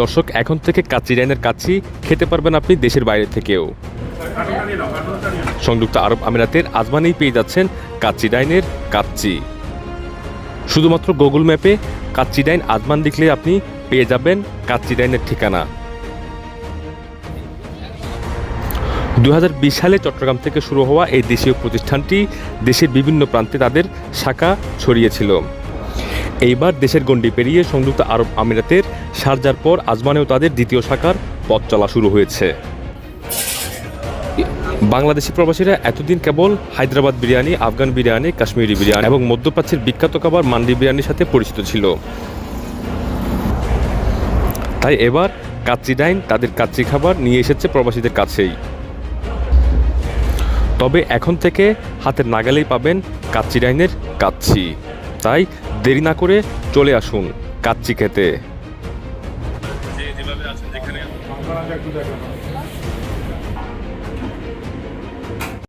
দর্শক, এখন থেকে কাচ্চি ডাইনের কাচ্চি খেতে পারবেন আপনি দেশের বাইরে থেকেও। সংযুক্ত আরব আমিরাতের আজমানেই পেয়ে যাচ্ছেন কাচ্চি ডাইনের কাচ্চি শুধুমাত্র গুগল ম্যাপে কাচ্চি ডাইন আজমান লিখলে আপনি পেয়ে যাবেন কাচ্চি ডাইনের ঠিকানা। দু হাজার বিশ সালে চট্টগ্রাম থেকে শুরু হওয়া এই দেশীয় প্রতিষ্ঠানটি দেশের বিভিন্ন প্রান্তে তাদের শাখা ছড়িয়েছিল। এইবার দেশের গণ্ডি পেরিয়ে সংযুক্ত আরব আমিরাতের সারজার পর আজমানেও তাদের দ্বিতীয় শাখার পথ চলা শুরু হয়েছে। বাংলাদেশি প্রবাসীরা এতদিন কেবল হায়দ্রাবাদ বিরিয়ানি, আফগান বিরিয়ানি, কাশ্মীরি বিরিয়ানি এবং মধ্যপ্রাচ্যের বিখ্যাত খাবার মান্ডি বিরিয়ানির সাথে পরিচিত ছিল। তাই এবার কাচ্চি ডাইন তাদের কাচ্চি খাবার নিয়ে এসেছে প্রবাসীদের কাছেই। তবে এখন থেকে হাতের নাগালেই পাবেন কাচ্চি ডাইনের কাচ্চি। তাই দেরি না করে চলে আসুন কাচ্চি খেতে।